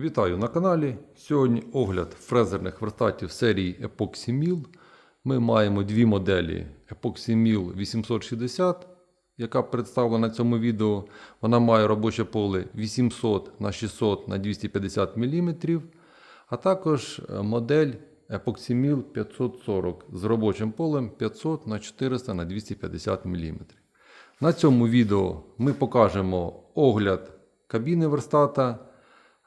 Вітаю на каналі. Сьогодні огляд фрезерних верстатів серії Epoxy Mill. Ми маємо дві моделі Epoxy Mill 860, яка представлена в цьому відео. Вона має робоче поле 800 на 600 на 250 мм, а також е, модель Epoxy Mill 540 з робочим полем 500 на 400 на 250 мм. На цьому відео ми покажемо огляд кабіни верстата.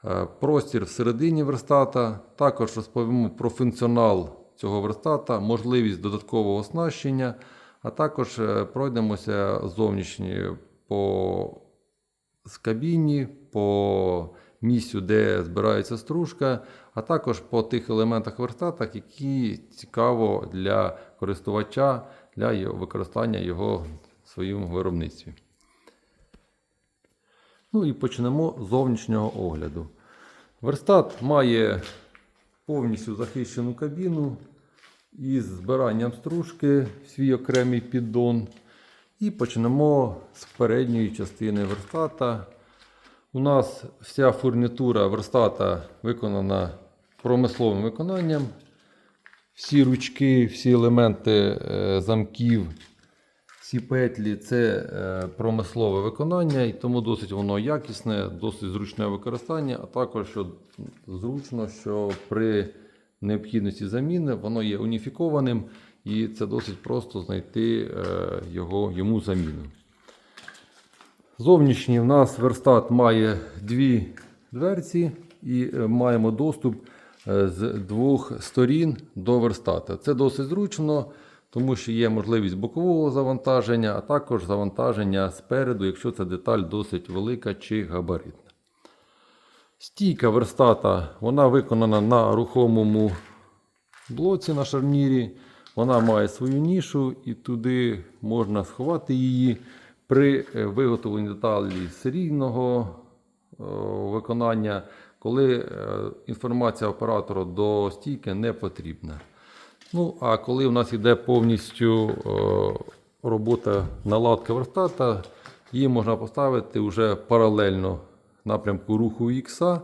Е, Простір всередині верстата. Також розповімо про функціонал цього верстата, можливість додаткового оснащення, а також е, пройдемося зовнішні по кабіні, по місцю, де збирається стружка, а також по тих елементах верстата, які цікаво для користувача для використання його в своєму виробництві. Ну і почнемо з зовнішнього огляду. Верстат має повністю захищену кабіну із збиранням стружки в свій окремий піддон. І почнемо з передньої частини верстата. У нас вся фурнітура верстата виконана промисловим виконанням. Всі ручки, всі елементи е, замків всі петлі це е, промислове виконання, і тому досить воно якісне, досить зручне використання, а також що зручно, що при необхідності заміни воно є уніфікованим і це досить просто знайти е, його, йому заміну. Зовнішній в нас верстат має дві дверці і е, маємо доступ з двох сторін до верстата. Це досить зручно, тому що є можливість бокового завантаження, а також завантаження спереду, якщо ця деталь досить велика чи габаритна. Стійка верстата вона виконана на рухомому блоці на шарнірі. Вона має свою нішу і туди можна сховати її при е, виготовленні деталі серійного е, виконання, коли е, інформація оператора до стійки не потрібна. Ну, а коли у нас йде повністю е, робота наладка верстата, її можна поставити вже паралельно напрямку руху X,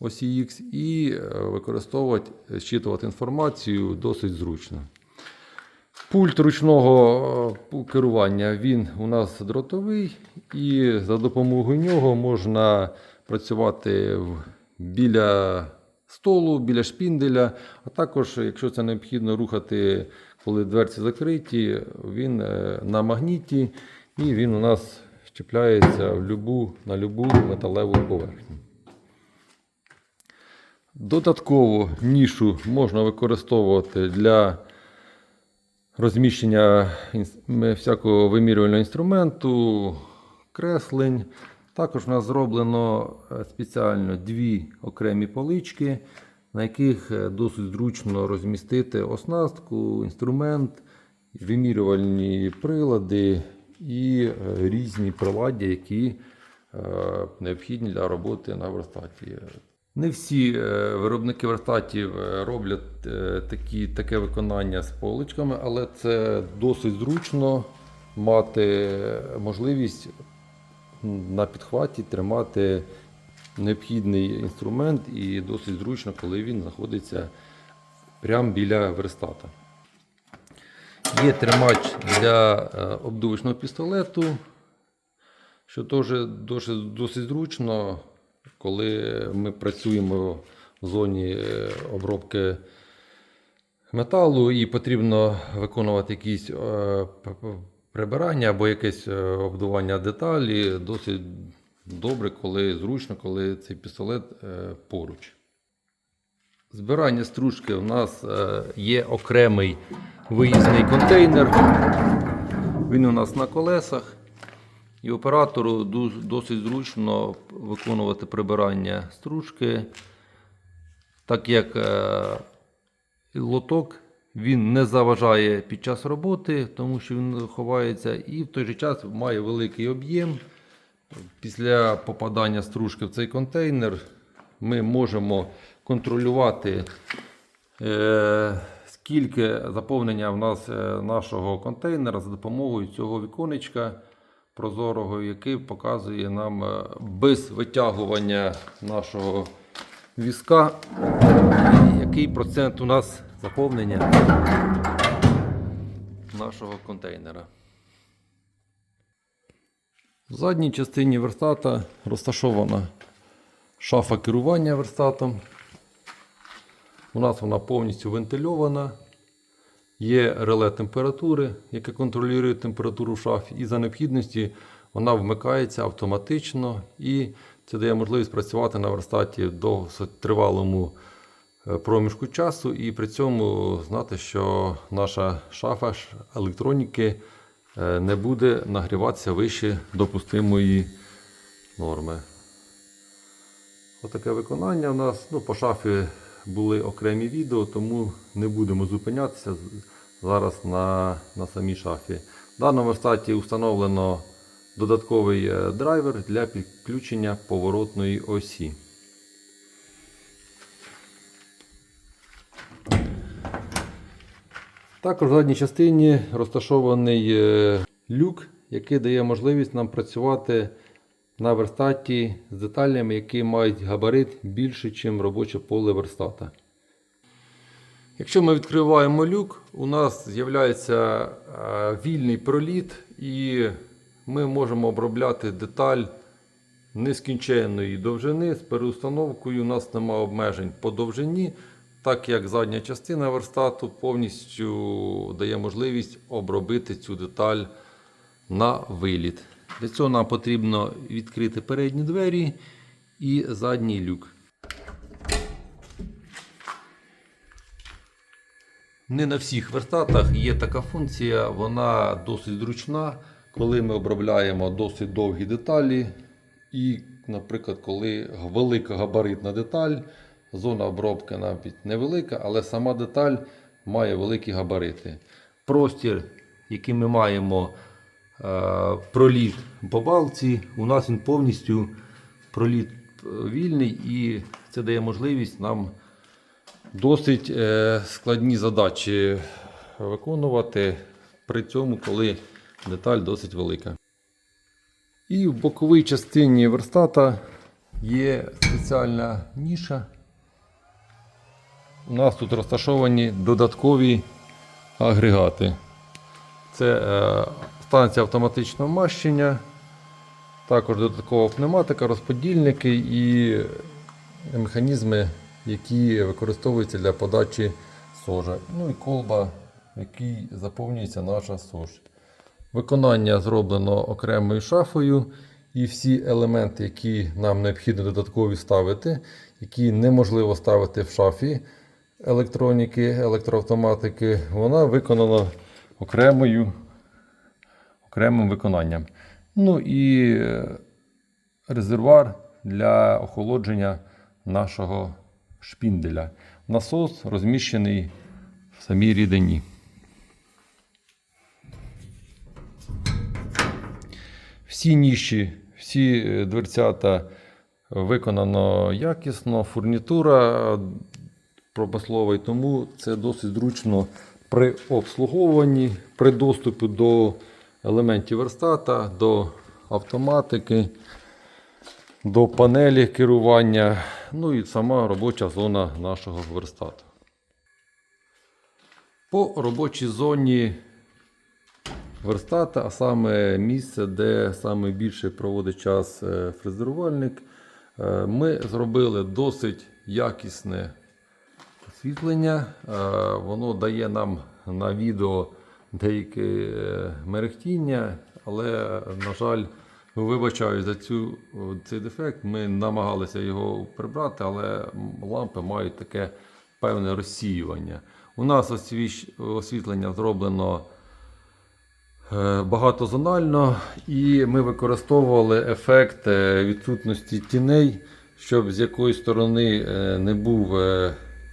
осі X, і е, використовувати, зчитувати інформацію досить зручно. Пульт ручного е, керування він у нас дротовий, і за допомогою нього можна працювати біля столу, біля шпінделя, а також, якщо це необхідно рухати, коли дверці закриті, він е, на магніті і він у нас щепляється в любу, на любу металеву поверхню. Додатково нішу можна використовувати для розміщення всякого вимірювального інструменту, креслень. Також у нас зроблено е, спеціально дві окремі полички, на яких е, досить зручно розмістити оснастку, інструмент, вимірювальні прилади і е, різні приладдя, які необхідні для роботи на верстаті. Не всі виробники верстатів роблять такі, таке виконання з поличками, але це досить зручно мати можливість на підхваті тримати необхідний інструмент і досить зручно, коли він знаходиться прямо біля верстата. Є тримач для е, обдувочного пістолету, що теж досить, досить зручно, коли ми працюємо в зоні е, обробки металу і потрібно виконувати якісь е, прибирання або якесь е, обдування деталі. Досить добре, коли зручно, коли цей пістолет е, поруч. Збирання стружки у нас е, є окремий виїзний контейнер. Він у нас на колесах. І оператору досить зручно виконувати прибирання стружки, так як лоток він не заважає під час роботи, тому що він ховається, і в той же час має великий об'єм. Після попадання стружки в цей контейнер ми можемо контролювати, е, скільки заповнення в нас е, нашого контейнера за допомогою цього віконечка прозорого, який показує нам е, без витягування нашого візка, який процент у нас заповнення нашого контейнера. В задній частині верстата розташована шафа керування верстатом. У нас вона повністю вентильована. Є реле температури, яке контролює температуру в шафі, і за необхідності вона вмикається автоматично і це дає можливість працювати на верстаті до тривалому проміжку часу, і при цьому знати, що наша шафа електроніки е, не буде нагріватися вище допустимої норми. Отаке виконання у нас. Ну, по шафі були окремі відео, тому не будемо зупинятися зараз на, на самій шафі. В даному верстаті встановлено додатковий е, драйвер для підключення поворотної осі. Також в задній частині розташований е, люк, який дає можливість нам працювати на верстаті з деталями, які мають габарит більше, ніж робоче поле верстата. Якщо ми відкриваємо люк, у нас з'являється е, вільний проліт, і ми можемо обробляти деталь нескінченної довжини з переустановкою. У нас немає обмежень по довжині, так як задня частина верстату повністю дає можливість обробити цю деталь на виліт. Для цього нам потрібно відкрити передні двері і задній люк. Не на всіх верстатах є така функція, вона досить зручна, коли ми обробляємо досить довгі деталі. І, наприклад, коли велика габаритна деталь, зона обробки навіть невелика, але сама деталь має великі габарити. Простір, який ми маємо е, проліт по балці, у нас він повністю проліт е, вільний, і це дає можливість нам досить е, складні задачі виконувати при цьому, коли деталь досить велика. І в боковій частині верстата є спеціальна ніша. У нас тут розташовані додаткові агрегати. Це е, станція автоматичного мащення, також додаткова пневматика, розподільники і механізми, які використовуються для подачі сожа. Ну і колба, в якій заповнюється наша сож. Виконання зроблено окремою шафою, і всі елементи, які нам необхідно додаткові ставити, які неможливо ставити в шафі електроніки, електроавтоматики, вона виконана окремою, окремим виконанням. Ну і е, резервуар для охолодження нашого шпінделя. Насос розміщений в самій рідині. Всі ніші, всі е, дверцята виконано якісно, фурнітура промислова, і тому це досить зручно при обслуговуванні, при доступі до елементів верстата, до автоматики, до панелі керування, ну і сама робоча зона нашого верстату. По робочій зоні верстата, а саме місце, де саме більше проводить час е, фрезерувальник, е, ми зробили досить якісне освітлення. Е, Воно дає нам на відео деяке мерехтіння, але, на жаль, вибачаю за цю, цей дефект. Ми намагалися його прибрати, але лампи мають таке певне розсіювання. У нас освітлення зроблено е, багатозонально, і ми використовували ефект е, відсутності тіней, щоб з якої сторони не був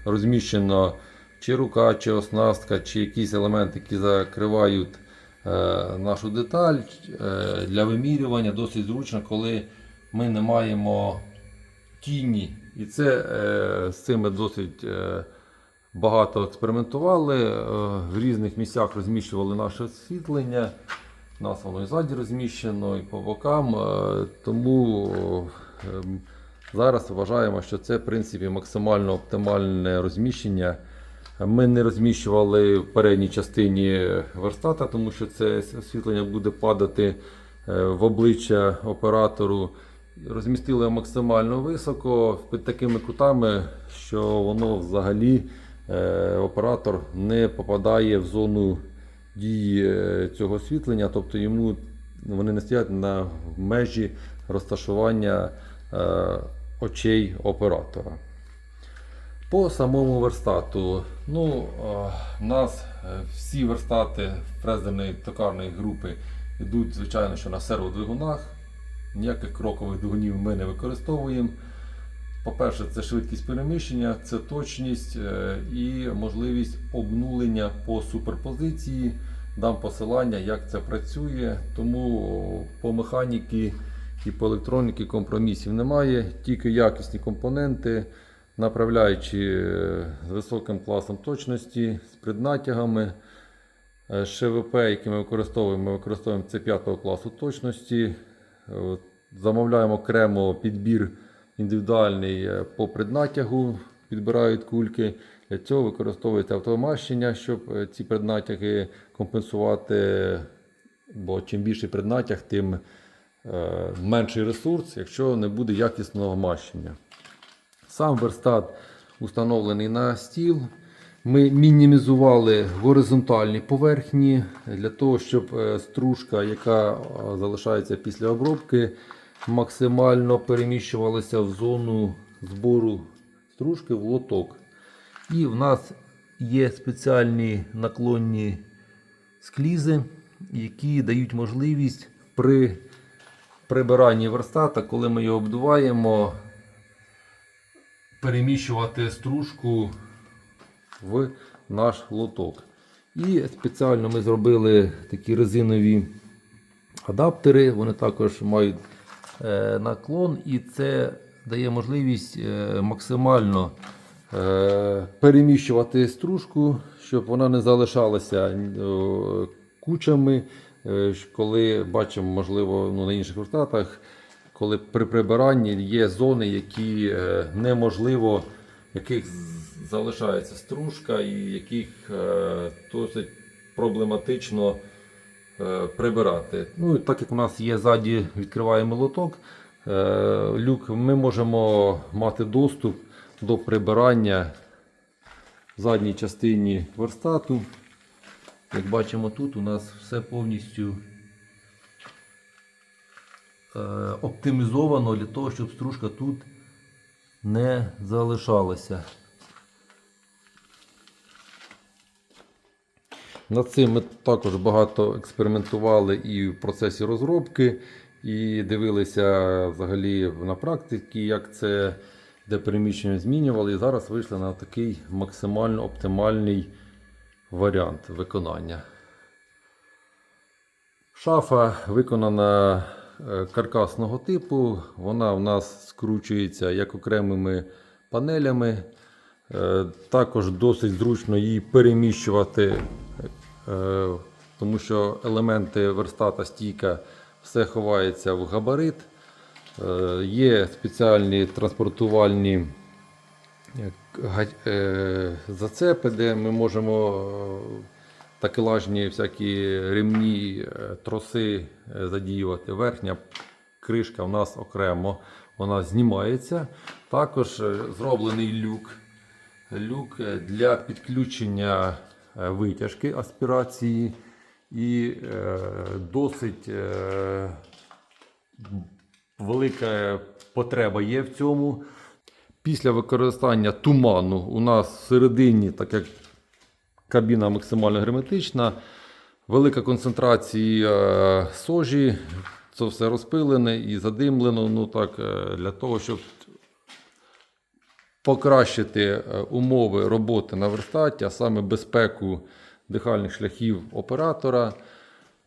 розміщено чи рука, чи оснастка, чи якісь елементи, які закривають е, нашу деталь е, для вимірювання. Досить зручно, коли ми не маємо тіні. І це е, з цим ми досить багато експериментували. В різних місцях розміщували наше освітлення. У нас воно і ззаді розміщено, і по бокам. Тому Зараз вважаємо, що це в принципі максимально оптимальне розміщення. Ми не розміщували в передній частині верстата, тому що це освітлення буде падати е, в обличчя оператору. Розмістили максимально високо під такими кутами, що воно взагалі е, оператор не попадає в зону дії е, цього освітлення, тобто йому вони не стоять на межі розташування очей оператора. По самому верстату. Ну, у нас е, всі верстати фрезерної токарної групи йдуть, звичайно, що на серводвигунах. Ніяких крокових двигунів ми не використовуємо. По-перше, це швидкість переміщення, це точність е, і можливість обнулення по суперпозиції. Дам посилання, як це працює. Тому по механіки і по електроніки компромісів немає, тільки якісні компоненти, направляючи е, з високим класом точності, з преднатягами. Е, ШВП, які ми використовуємо, ми використовуємо це 5 класу точності. Замовляємо окремо підбір індивідуальний е, по преднатягу, підбирають кульки. Для цього використовується автомащення, щоб е, ці преднатяги компенсувати. Бо чим більший преднатяг, тим е, менший ресурс, якщо не буде якісного мащення. Сам верстат установлений на стіл. Ми мінімізували горизонтальні поверхні для того, щоб е, стружка, яка е, залишається після обробки, максимально переміщувалася в зону збору стружки в лоток. І в нас є спеціальні наклонні склізи, які дають можливість при прибиранні верстата, коли ми його обдуваємо, переміщувати стружку в наш лоток. І спеціально ми зробили такі резинові адаптери. Вони також мають е, наклон, і це дає можливість е, максимально е, переміщувати стружку, щоб вона не залишалася кучами. Е, коли бачимо, можливо, ну, на інших верстатах, коли при прибиранні є зони, які е, неможливо, яких залишається стружка і яких е, досить проблематично прибирати. Ну, так як у нас є ззаді, відкриваємо лоток, люк, ми можемо мати доступ до прибирання в задній частині верстату. Як бачимо, тут у нас все повністю е, оптимізовано для того, щоб стружка тут не залишалася. Над цим ми також багато експериментували і в процесі розробки, і дивилися взагалі на практиці, як це де переміщення змінювали. І зараз вийшли на такий максимально оптимальний варіант виконання. Шафа виконана е, каркасного типу. Вона в нас скручується як окремими панелями. Е, Також досить зручно її переміщувати, е, тому що елементи верстата стійка все ховається в габарит. Є спеціальні транспортувальні зацепи, де ми можемо е, такелажні всякі ремні, е, троси е, задіювати. Верхня кришка у нас окремо вона знімається. Також е, зроблений люк. Люк е, для підключення е, витяжки аспірації і е, досить е, велика потреба є в цьому. Після використання туману у нас всередині, так як кабіна максимально герметична, велика концентрація е, сожі, це все розпилене і задимлено. Ну так, е, для того, щоб покращити е, умови роботи на верстаті, а саме безпеку дихальних шляхів оператора,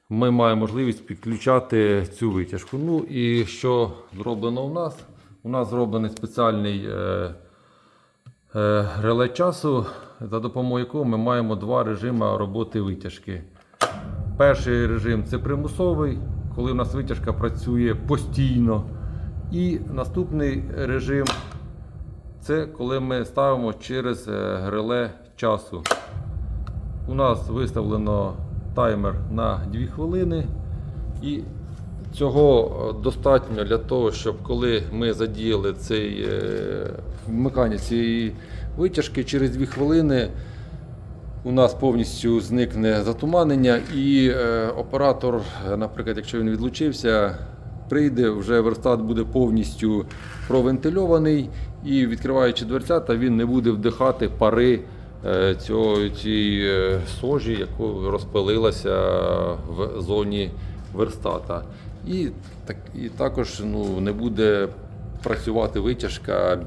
ми маємо можливість підключати цю витяжку. Ну і що зроблено у нас? У нас зроблений спеціальний е, е, реле часу, за допомогою якого ми маємо два режими роботи витяжки. Перший режим це примусовий, коли у нас витяжка працює постійно. І наступний режим це коли ми ставимо через е, гриле часу. У нас виставлено таймер на 2 хвилини. І цього е, достатньо для того, щоб коли ми задіяли цей е, вмикання цієї витяжки, через 2 хвилини у нас повністю зникне затуманення, і е, оператор, наприклад, якщо він відлучився, прийде, вже верстат буде повністю провентильований, і відкриваючи дверцята, він не буде вдихати пари цього, цієї сожі, яку розпилилася в зоні верстата. І, так, і також ну, не буде працювати витяжка,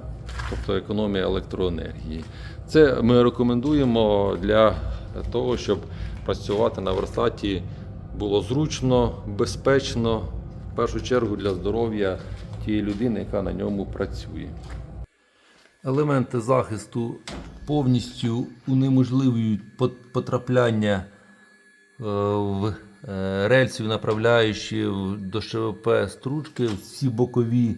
тобто економія електроенергії. Це ми рекомендуємо для того, щоб працювати на верстаті було зручно, безпечно, в першу чергу для здоров'я тієї людини, яка на ньому працює. Елементи захисту повністю унеможливлюють потрапляння е, в рельсів, направляючи до ШВП стружки, всі бокові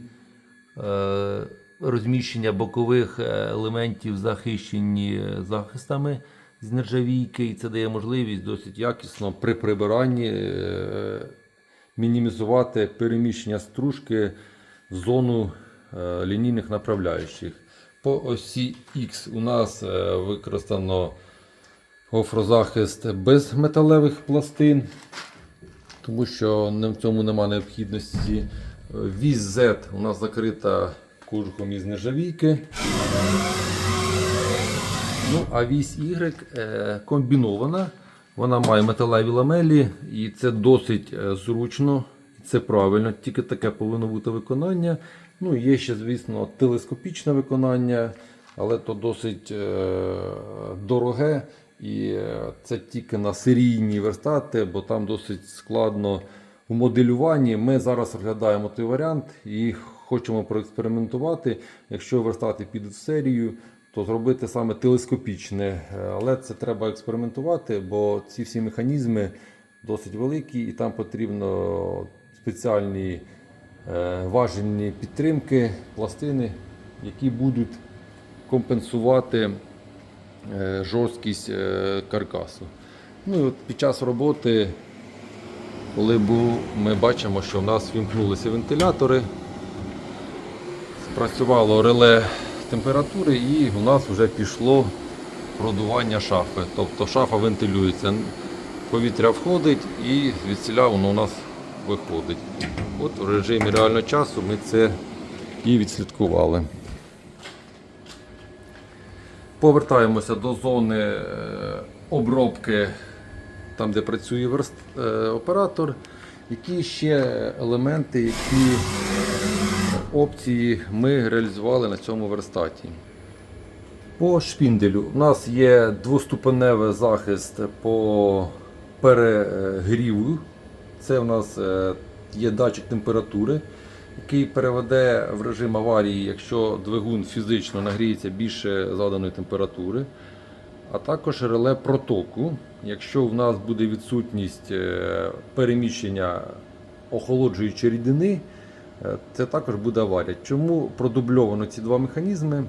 е, розміщення бокових е, елементів захищені е, захистами з нержавійки, і це дає можливість досить якісно при прибиранні е, мінімізувати переміщення стружки в зону е, лінійних направляючих. По осі X у нас е, використано гофрозахист без металевих пластин, тому що в цьому немає необхідності. Вісь Z у нас закрита кожухом із нержавійки. Ну, а вісь Y е, комбінована. Вона має металеві ламелі, і це досить е, зручно, це правильно. Тільки таке повинно бути виконання. Ну, є ще, звісно, телескопічне виконання, але то досить е, дороге. І е, це тільки на серійні верстати, бо там досить складно в моделюванні. Ми зараз розглядаємо той варіант і хочемо проекспериментувати. Якщо верстати підуть в серію, то зробити саме телескопічне. Е, Але це треба експериментувати, бо ці всі механізми досить великі, і там потрібно спеціальні е, важельні підтримки, пластини, які будуть компенсувати жорсткість е, каркасу. Ну і от під час роботи, коли був, ми бачимо, що в нас вімкнулися вентилятори, спрацювало реле температури і у нас вже пішло продування шафи. Тобто шафа вентилюється, повітря входить і звідсіля воно у нас виходить. От в режимі реального часу ми це і відслідкували. Повертаємося до зони е, обробки, там де працює верст, е, оператор. Які ще елементи, які опції ми реалізували на цьому верстаті? По шпінделю у нас є двоступеневий захист по перегріву. Це у нас е, є датчик температури, який переведе в режим аварії, якщо двигун фізично нагріється більше заданої температури. А також реле протоку. Якщо в нас буде відсутність е, переміщення охолоджуючої рідини, е, це також буде аварія. Чому продубльовано ці два механізми?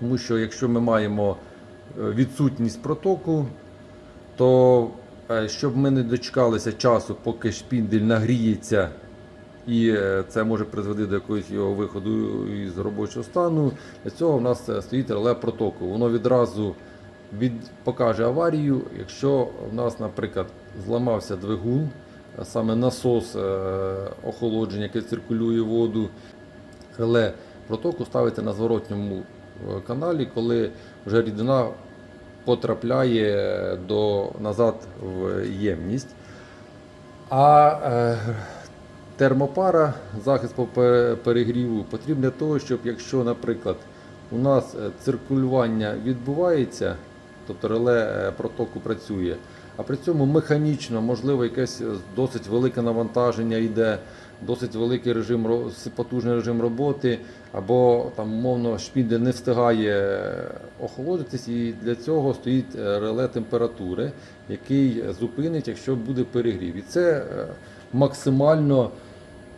Тому що якщо ми маємо е, відсутність протоку, то щоб ми не дочекалися часу, поки шпіндель нагріється, і е, це може призвести до якогось його виходу із робочого стану, для цього в нас е, стоїть реле протоку. Воно відразу від, покаже аварію, якщо в нас, наприклад, зламався двигун, саме насос е, охолодження, який циркулює воду, реле протоку ставити на зворотньому каналі, коли вже рідина потрапляє до, назад в ємність. А термопара, захист по перегріву потрібен для того, щоб якщо, наприклад, у нас е, циркулювання відбувається, тобто реле е, протоку працює, а при цьому механічно, можливо, якесь е, досить велике навантаження йде, досить великий режим, потужний режим роботи, або там, умовно, шпіндель не встигає охолодитись, і для цього стоїть реле температури, який зупинить, якщо буде перегрів. І це максимально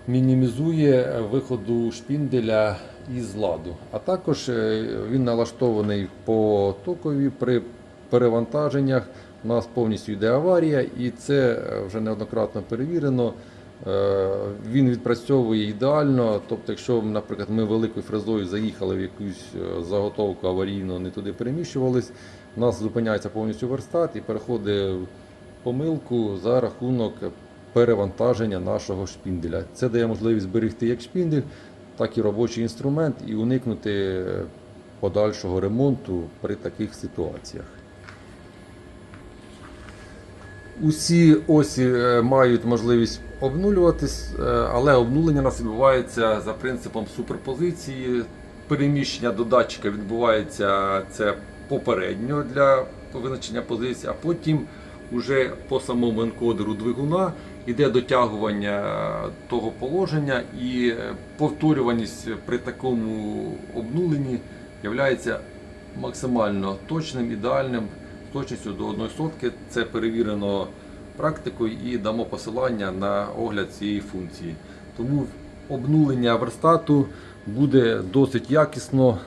мінімізує виходу шпінделя із ладу. А також е, він налаштований по токові при перевантаженнях. У нас повністю йде аварія, і це е, вже неоднократно перевірено. Е, Він відпрацьовує ідеально. Тобто, якщо, наприклад, ми великою фрезою заїхали в якусь е, заготовку аварійно, не туди переміщувались, у нас зупиняється повністю верстат і переходить помилку за рахунок перевантаження нашого шпінделя. Це дає можливість зберегти як шпіндель, так і робочий інструмент і уникнути е, подальшого ремонту при таких ситуаціях. Усі осі е, мають можливість обнулюватись, е, але обнулення нас відбувається за принципом суперпозиції. Переміщення до датчика відбувається це попередньо для визначення позиції, а потім уже по самому енкодеру двигуна йде дотягування того положення і е, повторюваність при такому обнуленні є максимально точним, ідеальним з точністю до 1 сотки. Це перевірено практикою і дамо посилання на огляд цієї функції. Тому обнулення верстату буде досить якісно.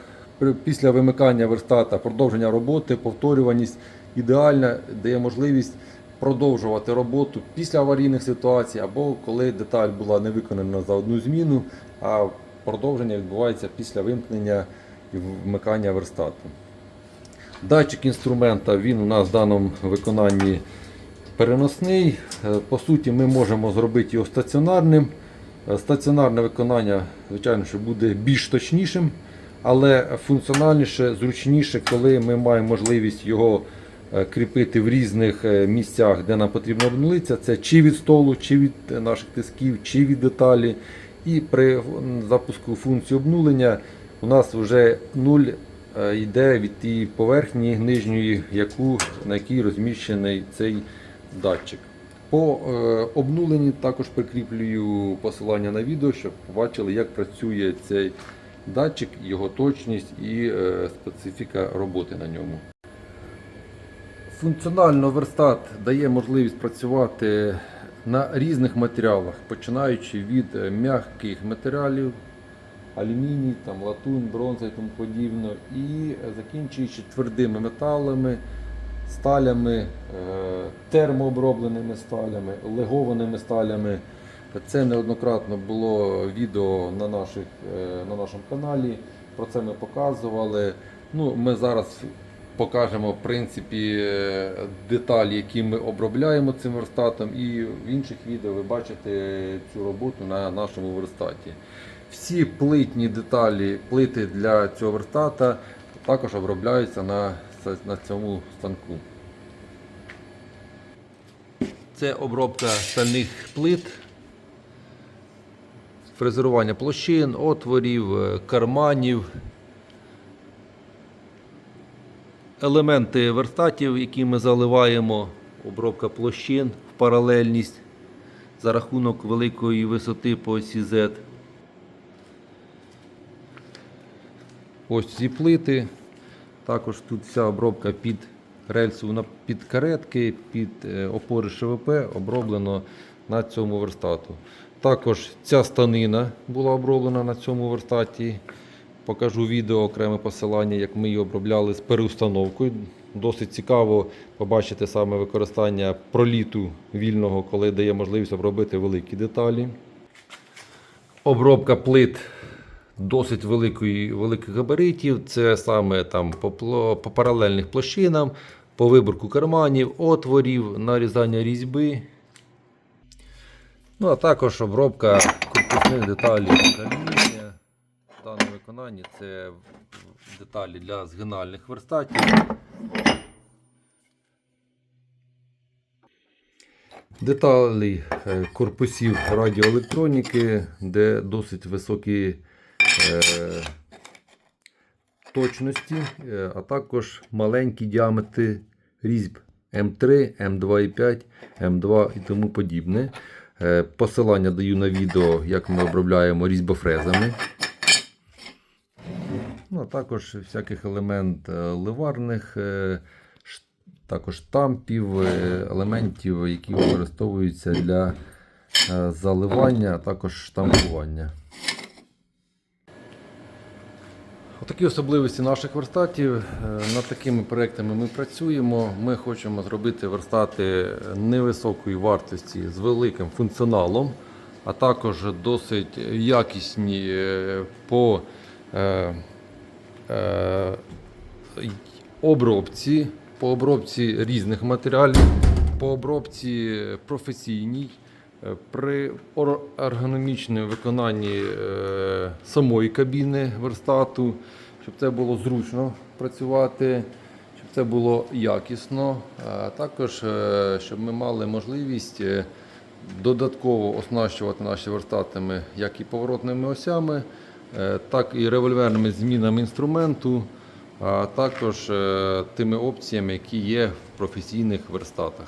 Після вимикання верстата продовження роботи, повторюваність ідеальна, дає можливість продовжувати роботу після аварійних ситуацій або коли деталь була не виконана за одну зміну, а продовження відбувається після вимкнення і вмикання верстату. Датчик інструмента він у нас в даному виконанні переносний. Е, По суті, ми можемо зробити його стаціонарним. Е, Стаціонарне виконання, звичайно, що буде більш точнішим, але функціональніше, зручніше, коли ми маємо можливість його кріпити в різних е, місцях, де нам потрібно обнулитися. Це чи від столу, чи від е, наших тисків, чи від деталі. І при запуску функції обнулення у нас вже нуль е, йде від тієї поверхні нижньої, яку, на якій розміщений цей датчик. По е, обнуленні також прикріплюю посилання на відео, щоб побачили, як працює цей датчик, його точність і е, специфіка роботи на ньому. Функціонально верстат дає можливість працювати на різних матеріалах, починаючи від е, м'яких матеріалів, алюміній, там, латунь, бронза і тому подібне, і е, закінчуючи твердими металами, сталями, е, термообробленими сталями, легованими сталями. Це неоднократно було відео на, наших, на нашому каналі. Про це ми показували. Ну, ми зараз покажемо в принципі е, деталі, які ми обробляємо цим верстатом, і в інших відео ви бачите цю роботу на нашому верстаті. Всі плитні деталі, плити для цього верстата також обробляються на, на цьому станку. Це обробка стальних плит, фрезерування площин, отворів, е, карманів. Елементи верстатів, які ми заливаємо, обробка площин в паралельність за рахунок великої висоти по осі Z. Ось ці плити. Також тут вся обробка під рельсу під каретки, під е, опори ШВП оброблено на цьому верстату. Також ця станина була оброблена на цьому верстаті. Покажу відео окреме посилання, як ми її обробляли з переустановкою. Досить цікаво побачити саме використання проліту вільного, коли дає можливість обробити великі деталі. Обробка плит досить великої, великих габаритів. Це саме там по, по паралельних площинам, по виборку карманів, отворів, нарізання різьби. Ну, а також обробка корпусних деталей. В даному виконанні це деталі для згинальних верстатів. Деталі е, корпусів радіоелектроніки, де досить високі е, точності, е, а також маленькі діаметри різьб М3, М2,5, М2 і тому подібне. Е, Посилання даю на відео, як ми обробляємо різьбофрезами. А також всяких елемент е, ливарних, е, також тампів, е, елементів, які використовуються для заливання, а також штампування. Отакі особливості наших верстатів. Над такими проектами ми працюємо. Ми хочемо зробити верстати невисокої вартості з великим функціоналом, а також досить якісні по обробці, по обробці різних матеріалів, по обробці професійній, е, при ергономічному виконанні е, самої кабіни верстату, щоб це було зручно працювати, це було якісно, а також е, щоб ми мали можливість е, додатково оснащувати наші верстатами як і поворотними осями, е, так і револьверними змінами інструменту, а також е, тими опціями, які є в професійних верстатах.